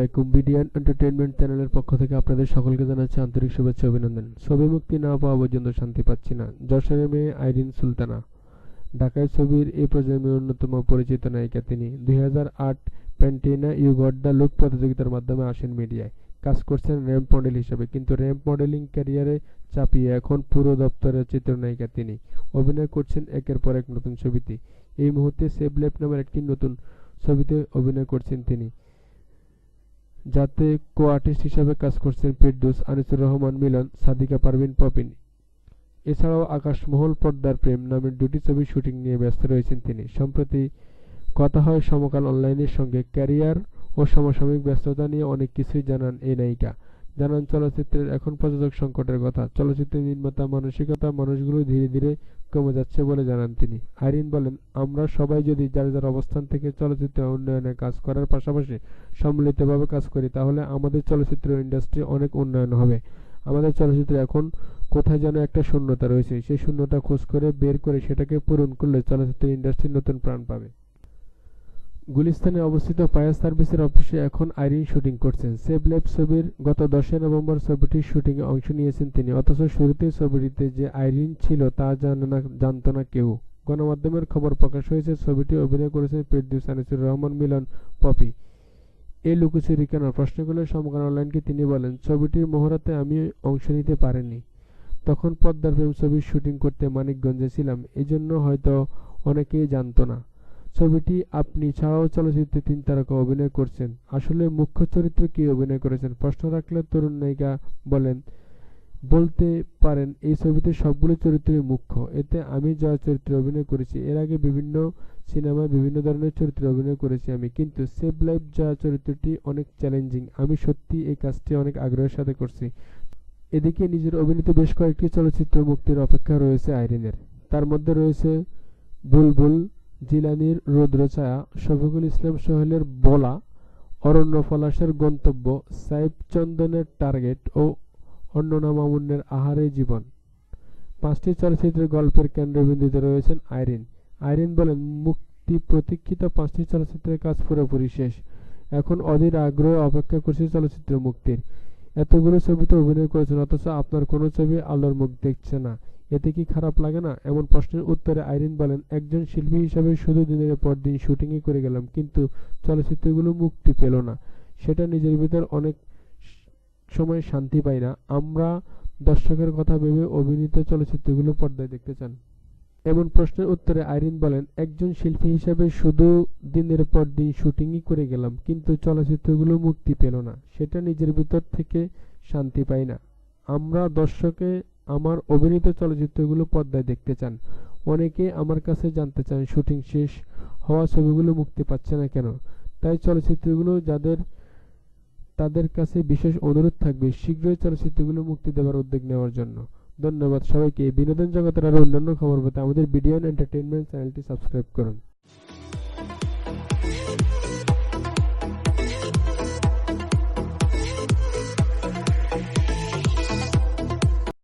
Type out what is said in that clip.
আলাইকুম BDN entertainment চ্যানেলের পক্ষ থেকে আপনাদের সকলকে জানাচ্ছি আন্তরিক শুভেচ্ছা অভিনন্দন। ছবি মুক্তি না পাওয়া পর্যন্ত শান্তি পাচ্ছি না। যশোরের মেয়ে আইরিন সুলতানা। ঢাকায় ছবির এই প্রজন্মের অন্যতম পরিচিত নায়িকা তিনি। দুই Pantene you got the look প্রতিযোগিতার মাধ্যমে আসেন মিডিয়ায়। কাজ করছেন র্যাম্প মডেল হিসেবে, কিন্তু র্যাম্প মডেলিং ক্যারিয়ারে চাপিয়ে এখন পুরো দপ্তরের চিত্রনায়িকা তিনি। অভিনয় করছেন একের পর এক নতুন ছবিতে। এই মুহূর্তে সেভ লেফট নামের একটি নতুন ছবিতে অভিনয় করছেন তিনি। যাতে কো আর্টিস্ট হিসেবে কাজ করছেন ফেরদৌস, আনিসুর রহমান, মিলন, সাদিকা পারভিন, পপিন। এছাড়াও আকাশমহল পর্দার প্রেম নামের দুটি ছবির শুটিং নিয়ে ব্যস্ত রয়েছেন তিনি। সম্প্রতি কথা হয় সমকাল অনলাইনের সঙ্গে। ক্যারিয়ার ও সমসাময়িক ব্যস্ততা নিয়ে অনেক কিছুই জানান এই নায়িকা। জানান চলচ্চিত্রের এখন প্রযোজক সংকটের কথা। চলচ্চিত্রের নির্মাতা, মানসিকতা মানুষগুলো ধীরে ধীরে কমে যাচ্ছে বলে জানান তিনি। আইরিন বলেন, আমরা সবাই যদি যার যার অবস্থান থেকে চলচ্চিত্র উন্নয়নে কাজ করার পাশাপাশি সম্মিলিতভাবে কাজ করি, তাহলে আমাদের চলচ্চিত্র ইন্ডাস্ট্রি অনেক উন্নয়ন হবে। আমাদের চলচ্চিত্রে এখন কোথায় যেন একটা শূন্যতা রয়েছে। সেই শূন্যতা খোঁজ করে বের করে সেটাকে পূরণ করলে চলচ্চিত্র ইন্ডাস্ট্রি নতুন প্রাণ পাবে। গুলিস্তানে অবস্থিত ফায়ার সার্ভিসের অফিসে এখন আইরিন শুটিং করছেন। সেভ লেভ ছবির গত দশই নভেম্বর ছবিটির শুটিংয়ে অংশ নিয়েছেন তিনি। অথচ শুরুতেই ছবিটিতে যে আইরিন ছিল তা জানে না, জানত না কেউ। গণমাধ্যমের খবর প্রকাশ হয়েছে, ছবিটি অভিনয় করেছেন ফেরদৌস আনিসুর রহমান, মিলন, পপি। এই লুকোচুরি কেন? প্রশ্ন করলে সমকাল অনলাইনকে তিনি বলেন, ছবিটির মহড়াতে আমি অংশ নিতে পারিনি। তখন পদ্মার প্রেম ছবির শুটিং করতে মানিকগঞ্জে ছিলাম। এজন্য হয়তো অনেকেই জানতো না। ছবিটি আপনি ছাড়াও চলচ্চিত্রে তিন তারকা অভিনয় করছেন। আসলে মুখ্য চরিত্রে কে অভিনয় করেছেন? প্রশ্ন রাখলে তরুণ নায়িকা বলেন, বলতে পারেন এই ছবিতে সবগুলো চরিত্রই মুখ্য। এতে আমি যা চরিত্রে অভিনয় করেছি, এর আগে বিভিন্ন সিনেমায় বিভিন্ন ধরনের চরিত্রে অভিনয় করেছি আমি। কিন্তু সেভ লাইফ যা চরিত্রটি অনেক চ্যালেঞ্জিং। আমি সত্যি এই কাজটি অনেক আগ্রহের সাথে করছি। এদিকে নিজের অভিনীত বেশ কয়েকটি চলচ্চিত্র মুক্তির অপেক্ষা রয়েছে আইরিনের। তার মধ্যে রয়েছে বুলবুল জিলানির রৌদ্রছায়া শফিকুল ইসলাম সোহেলের বলা অরণ্য পলাশের গন্তব্য সাইফ চন্দনের টার্গেট ও অন্ননা মামুনের আহারে জীবন। পাঁচটি চলচ্চিত্রের গল্পের কেন্দ্রবিন্দুতে রয়েছেন আইরিন। আইরিন বলেন, মুক্তি প্রতীক্ষিত পাঁচটি চলচ্চিত্রের কাজ পুরোপুরি শেষ। এখন অধীর আগ্রহে অপেক্ষা করছি চলচ্চিত্র মুক্তির। এতগুলো ছবিতে অভিনয় করেছেন, অথচ আপনার কোনো ছবি আলোর মুখ দেখছে না। এতে কি খারাপ লাগে না? এমন প্রশ্নের উত্তরে আইরিন বলেন, একজন শিল্পী হিসাবে শুধু দিনের পর দিন শুটিংই করে গেলাম, কিন্তু চলচ্চিত্রগুলো মুক্তি পেল না। সেটা নিজের ভিতর অনেক সময় শান্তি পাই না। আমরা দর্শকের কথা ভেবে অভিনীত চলচ্চিত্রগুলো পর্দায় দেখতে চান। এমন প্রশ্নের উত্তরে আইরিন বলেন, একজন শিল্পী হিসাবে শুধু দিনের পর দিন শুটিংই করে গেলাম, কিন্তু চলচ্চিত্রগুলো মুক্তি পেল না। সেটা নিজের ভিতর থেকে শান্তি পাই না। আমরা দর্শকে আমার অভিনীত চলচ্চিত্রগুলো পর্দায় দেখতে চান। অনেকে আমার কাছে জানতে চান, শুটিং শেষ হওয়া ছবিগুলো মুক্তি পাচ্ছে না কেন? তাই চলচ্চিত্রগুলো যাদের, তাদের কাছে বিশেষ অনুরোধ থাকবে, শীঘ্রই চলচ্চিত্রগুলো মুক্তি দেওয়ার উদ্যোগ নেওয়ার জন্য। ধন্যবাদ সবাইকে। বিনোদন জগতের আরও অন্যান্য খবর পেতে আমাদের বিডিএন এন্টারটেইনমেন্ট চ্যানেলটি সাবস্ক্রাইব করুন।